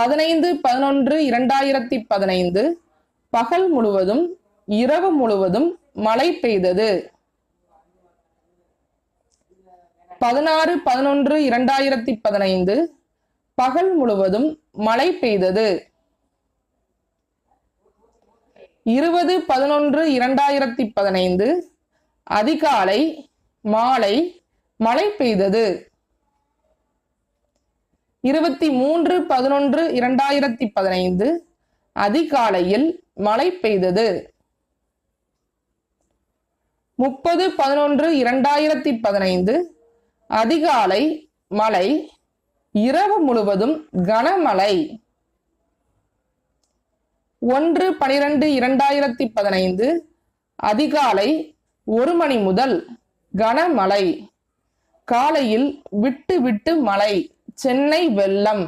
பதினைந்து பதினொன்று இரண்டாயிரத்தி பதினைந்து. பகல் முழுவதும் இரவு முழுவதும் மழை பெய்தது. பதினாறு பதினொன்று இரண்டாயிரத்தி பதினைந்து. பகல் முழுவதும் மழை பெய்தது. இருபது பதினொன்று இரண்டாயிரத்தி பதினைந்து. அதிகாலை மாலை மழை பெய்தது. இருபத்தி மூன்று பதினொன்று இரண்டாயிரத்தி பதினைந்து அதிகாலையில் மழை பெய்தது. முப்பது பதினொன்று இரண்டாயிரத்தி பதினைந்து அதிகாலை மழை இரவு முழுவதும் கனமழை. ஒன்று பனிரெண்டு இரண்டாயிரத்தி பதினைந்து அதிகாலை ஒரு மணி முதல் கனமழை. காலையில் விட்டு விட்டு மழை. சென்னை வெள்ளம்.